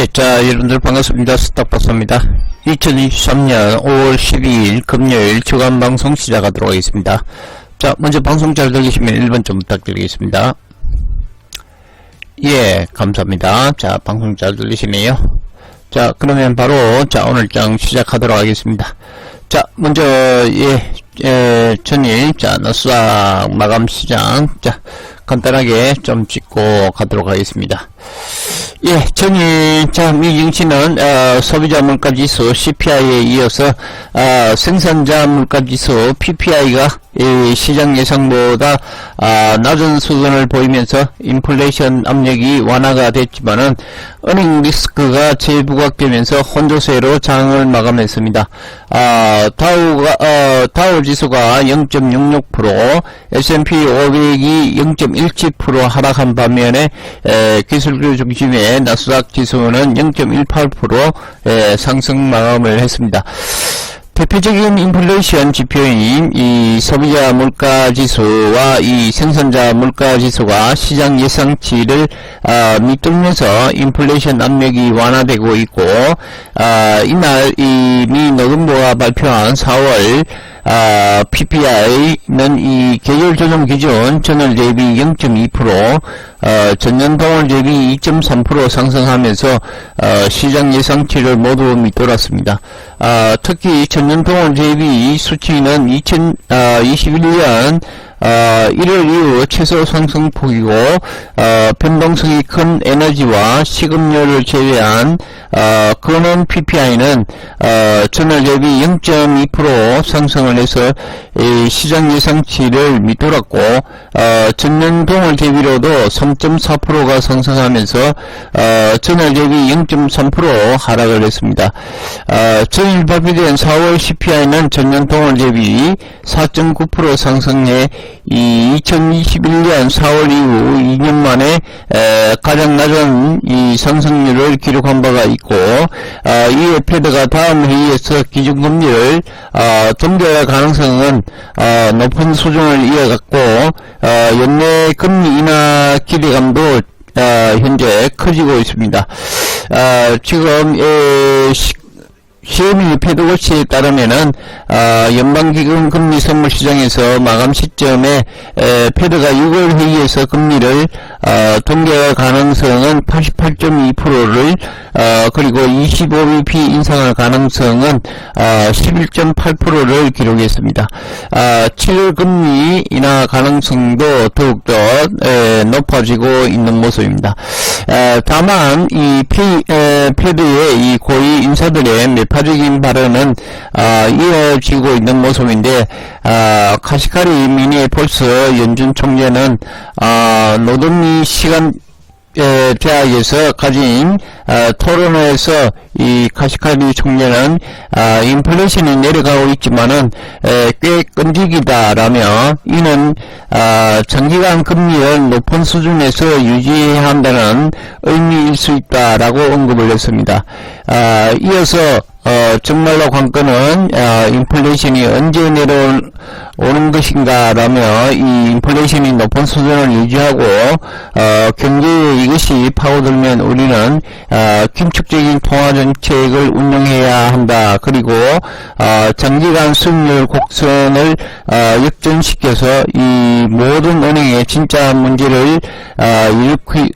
예, 자, 여러분들 반갑습니다. 스탁박사입니다. 2023년 5월 12일 금요일 주간 방송 시작하도록 하겠습니다. 자, 먼저 방송 잘 들리시면 1번 좀 부탁드리겠습니다. 예, 감사합니다. 자, 방송 잘 들리시네요. 자, 그러면 바로, 자, 오늘 장 시작하도록 하겠습니다. 자, 먼저, 예, 예, 전일, 자, 나스닥 마감 시장, 자, 간단하게 좀 짚고 가도록 하겠습니다. 예, 전일, 자, 미증시는, 어, 소비자 물가지수 CPI에 이어서, 어, 생산자 물가지수 PPI가 이 시장 예상보다 아, 낮은 수준을 보이면서 인플레이션 압력이 완화가 됐지만은 은행 리스크가 재부각되면서 혼조세로 장을 마감했습니다. 아, 다우가 어, 다우 지수가 0.66%, S&P 500이 0.17% 하락한 반면에 에, 기술주 중심의 나스닥 지수는 0.18% 에, 상승 마감을 했습니다. 대표적인 인플레이션 지표인 이 소비자 물가 지수와 이 생산자 물가 지수가 시장 예상치를 아, 밑돌면서 인플레이션 압력이 완화되고 있고 아, 이날 이 미 노동부가 발표한 4월 아, PPI는 이 계절 조정 기준 전월 대비 0.2%, 어, 전년 동월 대비 2.3% 상승하면서 어, 시장 예상치를 모두 밑돌았습니다. 아, 특히 전년 동월 대비 수치는 2021년 어, 1월 이후 최소 상승폭이고 어, 변동성이 큰 에너지와 식음료를 제외한 어, 근원 PPI는 어, 전월 대비 0.2% 상승을 해서 이 시장 예상치를 밑돌았고 어, 전년 동월 대비로도 3.4%가 상승하면서 어, 전월 대비 0.3% 하락을 했습니다. 어, 전일 발표된 4월 CPI는 전년 동월 대비 4.9% 상승해 이 2021년 4월 이후 2년 만에 에, 가장 낮은 이 상승률을 기록한 바가 있고 어, 이에 패드가 다음 회의에서 기준금리를 어, 동결할 가능성은 어, 높은 수준을 이어갔고 어, 연내 금리 인하 기대감도 어, 현재 커지고 있습니다. 어, 지금 에, 시, 시험이 패드워치에 따르면은 아, 연방기금 금리 선물 시장에서 마감 시점에 에, 패드가 6월 회의에서 금리를 어, 동결 가능성은 88.2%를 어, 그리고 25bp 인상할 가능성은 어, 11.8%를 기록했습니다. 아, 7월 금리 인하 가능성도 더욱더 에, 높아지고 있는 모습입니다. 에, 다만 이 페, 에, 패드의 이 고위 인사들의 매파 적인 발언은 아, 이어지고 있는 모습인데 아, 카시카리 미니 폴스 연준 총재는 아, 노동리 시간 에, 대학에서 가진 아, 토론회에서 이 카시카리 총재는 아, 인플레이션이 내려가고 있지만은 에, 꽤 끈질기다라며 이는 아, 장기간 금리를 높은 수준에서 유지해야 한다는 의미일 수 있다라고 언급을 했습니다. 아, 이어서 어, 정말로 관건은 어, 인플레이션이 언제 내려오는 것인가 라며 이 인플레이션이 높은 수준을 유지하고 어, 경제에 이것이 파고들면 우리는 어, 긴축적인 통화 정 책을 운영해야 한다. 그리고 어, 장기간 수익률 곡선을 어, 역전시켜서 이 모든 은행의 진짜 문제를 어, 일으키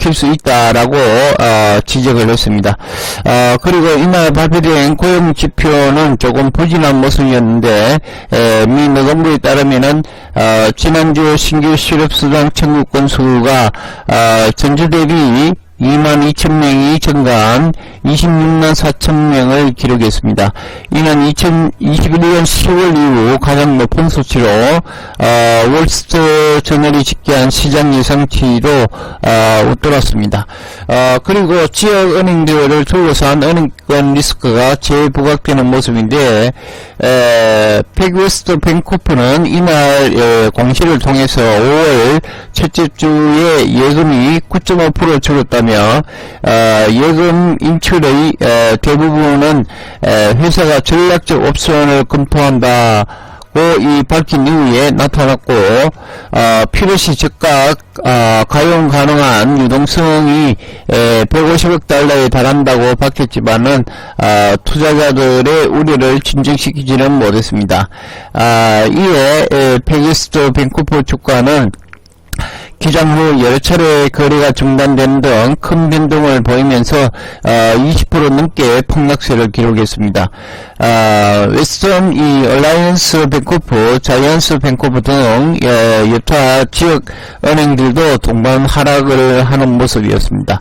킬수 있다라고 어, 지적을 했습니다. 어, 그리고 이날 발표된 고용 지표는 조금 부진한 모습이었는데 에, 미 노동부에 따르면은 어, 지난주 신규 실업수당 청구 건수가 어, 전주 대비 2만 2천 명이 증가한 26만 4천 명을 기록했습니다. 이는 2021년 10월 이후 가장 높은 수치로 어, 월스트 저널이 집계한 시장 예상치로 어, 웃돌았습니다. 어, 그리고 지역 은행들을 둘러싼 은행 권 리스크가 재부각되는 모습인데 에, 팩웨스트 뱅코프는 이날 에, 공시를 통해서 5월 첫째 주에 예금이 9.5% 줄었다며 어, 예금 인출의 에, 대부분은 에, 회사가 전략적 옵션을 검토한다. 이 밝힌 이후에 나타났고 어, 피르시 즉각 어, 가용 가능한 유동성이 에, 150억 달러에 달한다고 밝혔지만은 어, 투자자들의 우려를 진정시키지는 못했습니다. 아, 이에 에, 페기스토 벤쿠퍼 주가는 기장 후 여러 차례 거래가 중단된 등 큰 변동을 보이면서 어, 20% 넘게 폭락세를 기록했습니다. 아, 웨스턴 이 얼라이언스 벤코프, 자이언스 벤코프 등 예, 여타 지역 은행들도 동반 하락을 하는 모습이었습니다.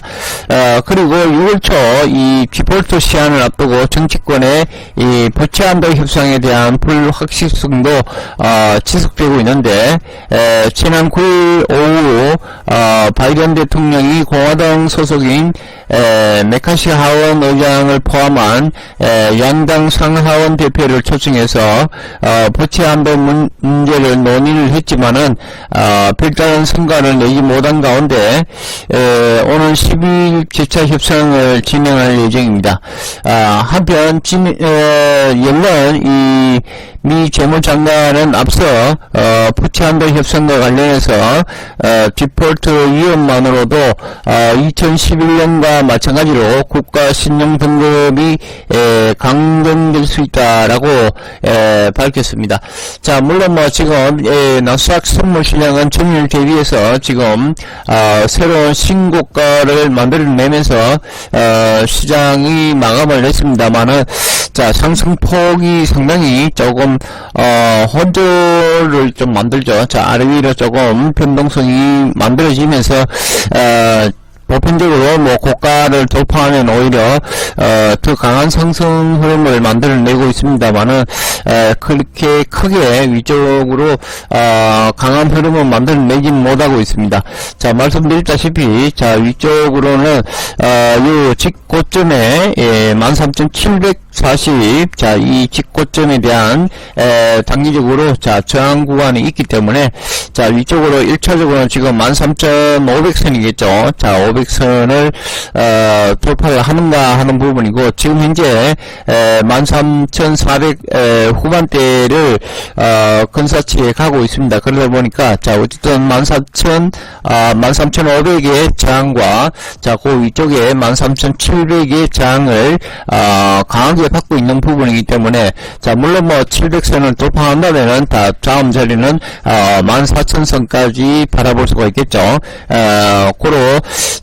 아, 그리고 6월 초 이 디폴트 시한을 앞두고 정치권의 이 보치안도 협상에 대한 불확실성도 어, 지속되고 있는데 에, 지난 9일 오후 어, 바이든 대통령이 공화당 소속인 에, 메카시 하원 의장을 포함한 에, 양당 상하원 대표를 초청해서 어, 문, 문제를 논의를 했지만은 어, 별다른 성과를 내지 못한 가운데 에, 오늘 12일 재차 협상을 진행할 예정입니다. 아, 한편 진, 에, 연론 이미 재무장관은 앞서 어, 부채한도 협상과 관련해서 어, 디폴트 위험만으로도 어, 2011년과 마찬가지로 국가 신용 등급이 에, 강등될 수 있다라고 에, 밝혔습니다. 자 물론 뭐 지금 에, 나스닥 선물 시장은 전일 대비해서 지금 어, 새로운 신고가를 만들어내면서 어, 시장이 마감을 했습니다만은 자 상승폭이 상당히 조금 어 혼조를 좀 만들죠. 자 아래 위로 조금 변동성이 만들어지면서 어 보편적으로 뭐 고가를 돌파하면 오히려 어, 더 강한 상승 흐름을 만들어내고 있습니다만은 에, 그렇게 크게 위쪽으로 어, 강한 흐름을 만들어내지 못하고 있습니다. 자 말씀드렸다시피 자 위쪽으로는 어, 요 직고점에 예, 13,740 자 이 직고점에 대한 에, 단기적으로 자 저항 구간이 있기 때문에 자 위쪽으로 1차적으로는 지금 13,500선이겠죠. 자 500선을 어, 돌파를 하는가 하는 부분이고 지금 현재 13,400 후반대를 어, 근사치에 가고 있습니다. 그러다 보니까 자 어쨌든 14,000 아, 13,500의 저항과 자그 위쪽에 13,700의 저항을 어, 강하게 받고 있는 부분이기 때문에 자 물론 뭐 700선을 돌파한다면은 다 다음 자리는 어, 14,000선까지 바라볼 수가 있겠죠. 어, 고로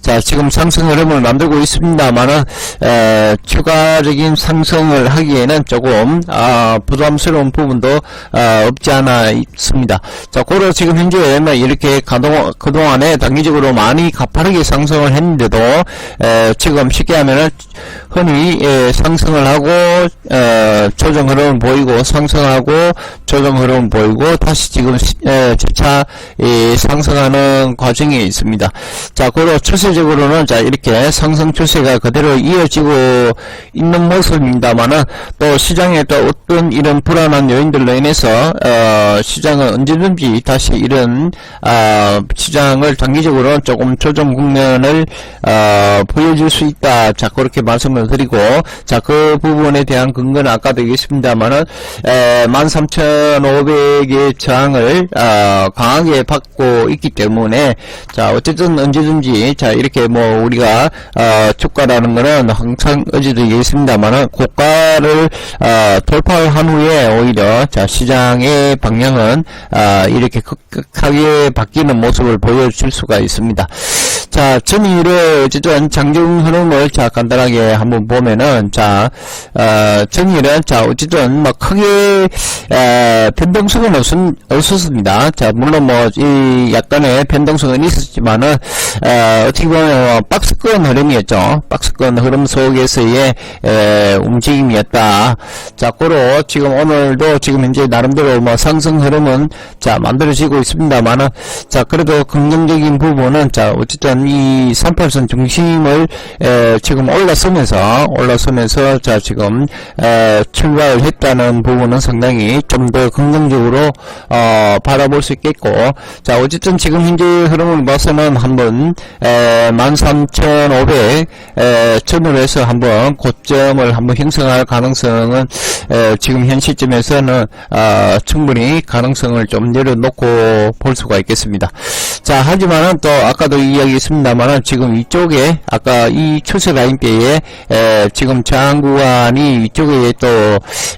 자 지금 상승 흐름을 만들고 있습니다만은 에, 추가적인 상승을 하기에는 조금 아, 부담스러운 부분도 아, 없지 않아 있습니다. 자 고로 지금 현재 뭐 이렇게 가동, 그동안에 단기적으로 많이 가파르게 상승을 했는데도 에, 지금 쉽게 하면은 흔히 예, 상승을 하고 어, 조정 흐름을 보이고 상승하고 조정 흐름을 보이고 다시 지금 시, 에, 재차 이, 상승하는 과정에 있습니다. 자, 그리고 추세 적으로는 자 이렇게 상승 추세가 그대로 이어지고 있는 모습입니다만은 또 시장에 또 어떤 이런 불안한 요인들로 인해서 어, 시장은 언제든지 다시 이런 어, 시장을 단기적으로 조금 조정 국면을 어, 보여줄 수 있다. 자 그렇게 말씀을 드리고 자 그 부분에 대한 근거는 아까도 얘기했습니다만은 13,500의 저항을 어, 강하게 받고 있기 때문에 자 어쨌든 언제든지 자 이렇게 뭐 우리가 어, 주가라는 거는 항상 어제도 얘기했습니다만은 고가를 어, 돌파한 후에 오히려 자 시장의 방향은 어, 이렇게 급격하게 바뀌는 모습을 보여줄 수가 있습니다. 자, 전일에 어쨌든 장중 흐름을 자 간단하게 한번 보면은 자, 어, 전일은 자 어쨌든 뭐 크게 에, 변동성은 없었, 없었습니다. 자, 물론 뭐 이 약간의 변동성은 있었지만은 어, 어떻게 보면 뭐 박스권 흐름이었죠. 박스권 흐름 속에서의 에, 움직임이었다. 자, 고로 지금 오늘도 지금 현재 나름대로 뭐 상승 흐름은 자 만들어지고 있습니다만은 자 그래도 긍정적인 부분은 자 어쨌든 이 38선 중심을 에, 지금 올라서면서 올라서면서 자 지금 에, 출발했다는 부분은 상당히 좀 더 긍정적으로 어, 바라볼 수 있겠고 자 어쨌든 지금 현재 흐름을 봐서는 한번 에, 13,500 에, 전으로 해서 한번 고점을 한번 형성할 가능성은 에, 지금 현 시점에서는 아, 충분히 가능성을 좀 내려놓고 볼 수가 있겠습니다. 자 하지만은 또 아까도 이야기했습니다 만은 지금 이쪽에 아까 이 추세 라인대에 에, 지금 저항 구간이 이쪽에 또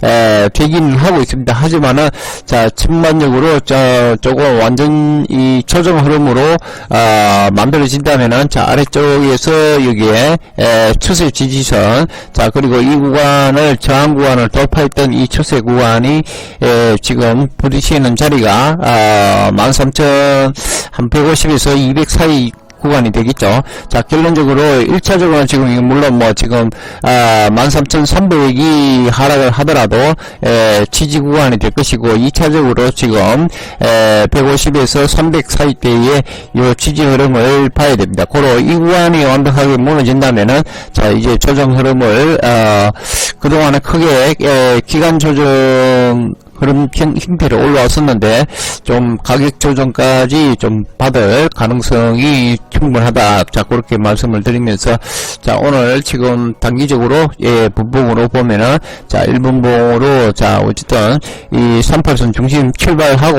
에, 되긴 하고 있습니다. 하지만은 자 전반적으로 저 조금 완전 이 조정 흐름으로 아, 만들어진다면은 자 아래쪽에서 여기에 에, 추세 지지선 자 그리고 이 구간을 저항 구간을 돌파했던 이 추세 구간이 에, 지금 부딪히는 자리가 아, 13,150에서 200 사이 구간이 되겠죠. 자, 결론적으로 1차적으로는 지금 물론 뭐 지금 아, 13,300이 하락을 하더라도 에, 지지 구간이 될 것이고 2차적으로 지금 에, 150에서 300 사이대의 요 지지 흐름을 봐야 됩니다. 고로 이 구간이 완벽하게 무너진다면은 자, 이제 조정 흐름을 어, 그동안에 크게 에, 기간 조정 형- 형태로 올라왔었는데 좀 가격 조정까지 좀 받을 가능성이 충분하다. 자 그렇게 말씀을 드리면서 자 오늘 지금 단기적으로 예 분봉으로 보면은 자 1분봉으로 자 어쨌든 이 38선 중심 출발하고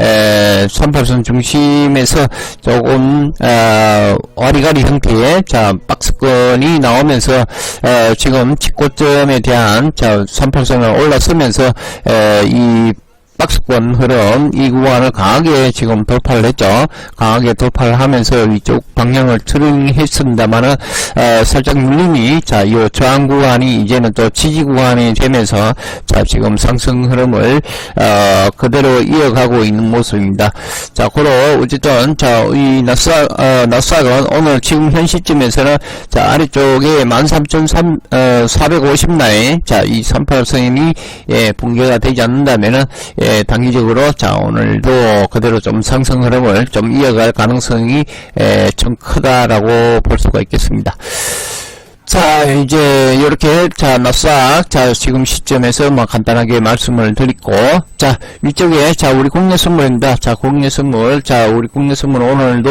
에 38선 중심에서 조금 어, 와리가리 형태의 자 박스권이 나오면서 어, 지금 직고점에 대한 자 38선을 올라서면서 에, 이 박스권 흐름 이 구간을 강하게 지금 돌파를 했죠. 강하게 돌파를 하면서 위쪽 방향을 트링했습니다만은 어, 살짝 눌림이 자이 저항 구간이 이제는 또 지지 구간이 되면서 자 지금 상승 흐름을 어, 그대로 이어가고 있는 모습입니다. 자 고로 어쨌든 자이 나스닥 어, 나스닥은 오늘 지금 현 시점에서는 자 아래쪽에 13,450 라인 자이 38선이 예 붕괴가 되지 않는다면은 예, 단기적으로 자 오늘도 그대로 좀 상승 흐름을 좀 이어갈 가능성이 예, 좀 크다라고 볼 수가 있겠습니다. 자 이제 이렇게 자 나싹 자 지금 시점에서 뭐 간단하게 말씀을 드리고 자 위쪽에 자 우리 국내 선물입니다 자 국내 선물 자 우리 국내 선물 오늘도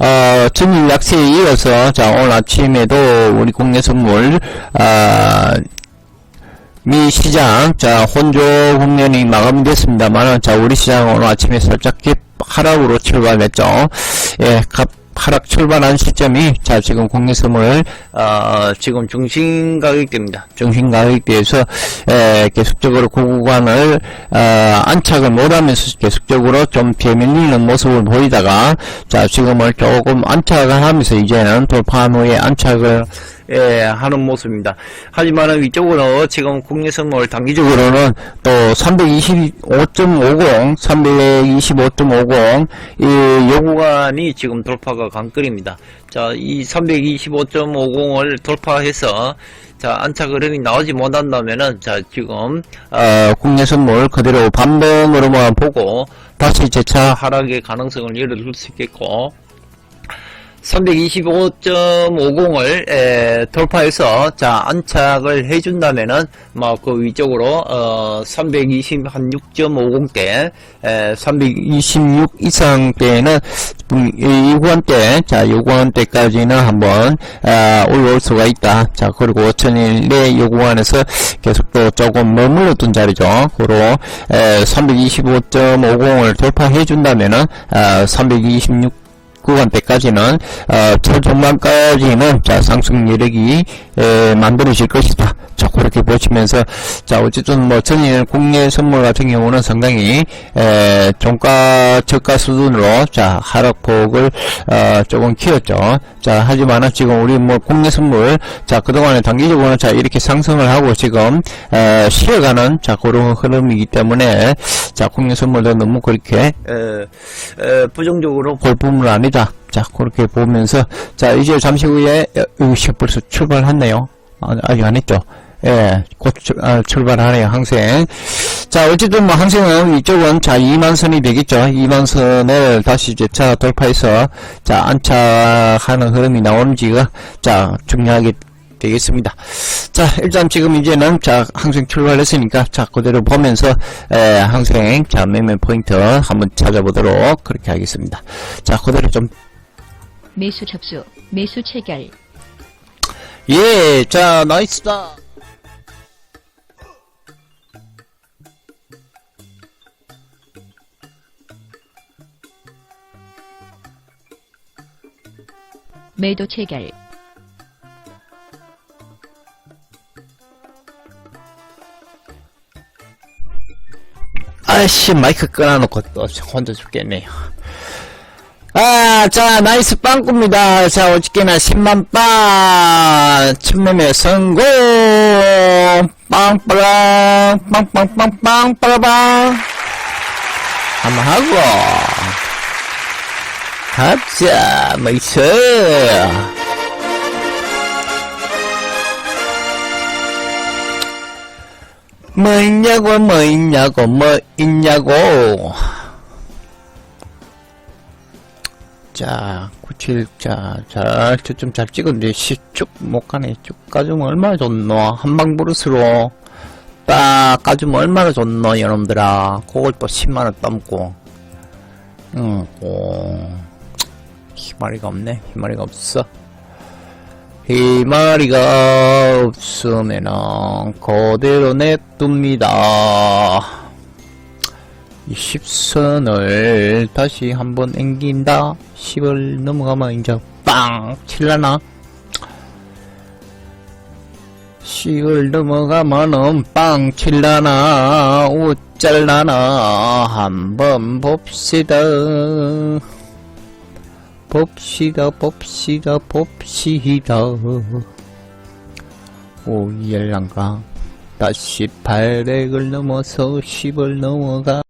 어 전일 약세에 이어서 자 오늘 아침에도 우리 국내 선물 아 미 시장, 자, 혼조 국면이 마감됐습니다만, 자, 우리 시장 오늘 아침에 살짝 갭 하락으로 출발했죠. 예, 갑, 하락 출발한 시점이, 자, 지금 국내 선물, 어, 지금 중심 가격대입니다. 중심 가격대에서, 에, 계속적으로 그 구간을, 어, 안착을 못하면서 계속적으로 좀 되밀리는 모습을 보이다가, 자, 지금을 조금 안착을 하면서 이제는 돌파한 후에 안착을 예, 하는 모습입니다. 하지만은 위쪽으로 지금 국내 선물 단기적으로는 또 325.50, 325.50, 이 요구간이 지금 돌파가 강끌입니다. 자, 이 325.50을 돌파해서 자, 안착 흐름이 나오지 못한다면은, 자, 지금, 어, 국내 선물 그대로 반등으로만 보고, 다시 재차 하락의 가능성을 열어둘 수 있겠고, 325.50을 돌파해서 자 안착을 해준다면은 뭐 그 위쪽으로 어 326.50대 326 이상 대는 음, 이 구간대 자 요구간대까지는 한번 아, 올라올 수가 있다. 자 그리고 5천일 내 요구간에서 계속 또 조금 머물렀던 자리죠. 그로 325.50을 돌파해 준다면은 아, 326 구간대까지는 어, 초중반까지는 자 상승 여력이 에, 만들어질 것이다. 자 그렇게 보시면서 자 어쨌든 뭐 전일 국내 선물 같은 경우는 상당히 에, 종가 저가 수준으로 자 하락폭을 어, 조금 키웠죠. 자 하지만은 지금 우리 뭐 국내 선물 자 그동안에 단기적으로는 자 이렇게 상승을 하고 지금 에, 쉬어가는 자 그런 흐름이기 때문에 자 국내 선물도 너무 그렇게 에, 에, 부정적으로 볼 부분은 아니다. 자, 그렇게 보면서, 자, 이제 잠시 후에, 여- 여기 벌써 출발했네요. 아, 아직 안 했죠? 예, 곧 출, 아, 출발하네요, 항생. 자, 어쨌든 뭐 항생은 이쪽은 자, 2만선이 되겠죠. 2만선을 다시 이제 차 돌파해서 자, 안착하는 흐름이 나오는지가 자, 중요하게 되겠습니다. 자, 일단 지금 이제는 자, 항생 출발했으니까 자, 그대로 보면서 에, 항생 자, 매매 포인트 한번 찾아보도록 그렇게 하겠습니다. 자, 그대로 좀 매수 접수, 매수 체결, 예, 자, 나이스다. 매도 체결, 아이씨, 마이크 끊어놓고 또 혼자 죽겠네요. 아, 자, 나이스 빵꾸입니다. 자, 어저께나 10만 빵! 침매매 성공! 빵빠랑, 빵빵빵빵, 빠라방! 한번 하고, 가자, 나이스! 뭐 있냐고, 뭐 있냐고, 뭐 있냐고. 자, 97, 자, 잘, 저좀 잘 찍었는데, 씨, 쭉못 가네. 쭉 까주면 얼마나 좋노? 한방 브루스로 딱 까주면 얼마나 좋노, 여러분들아. 그걸 또 10만원 넘고. 응, 오. 희마리가 없네. 희마리가 없어. 희마리가 없으면은, 그대로 냅둡니다. 이 10선을 다시 한번 앵긴다. 10을 넘어가면 이제 빵! 칠라나? 10을 넘어가면은 빵 칠라나? 우짤라나? 한번 봅시다. 봅시다, 봅시다, 봅시다. 오열랑가 다시 800을 넘어서 10을 넘어가.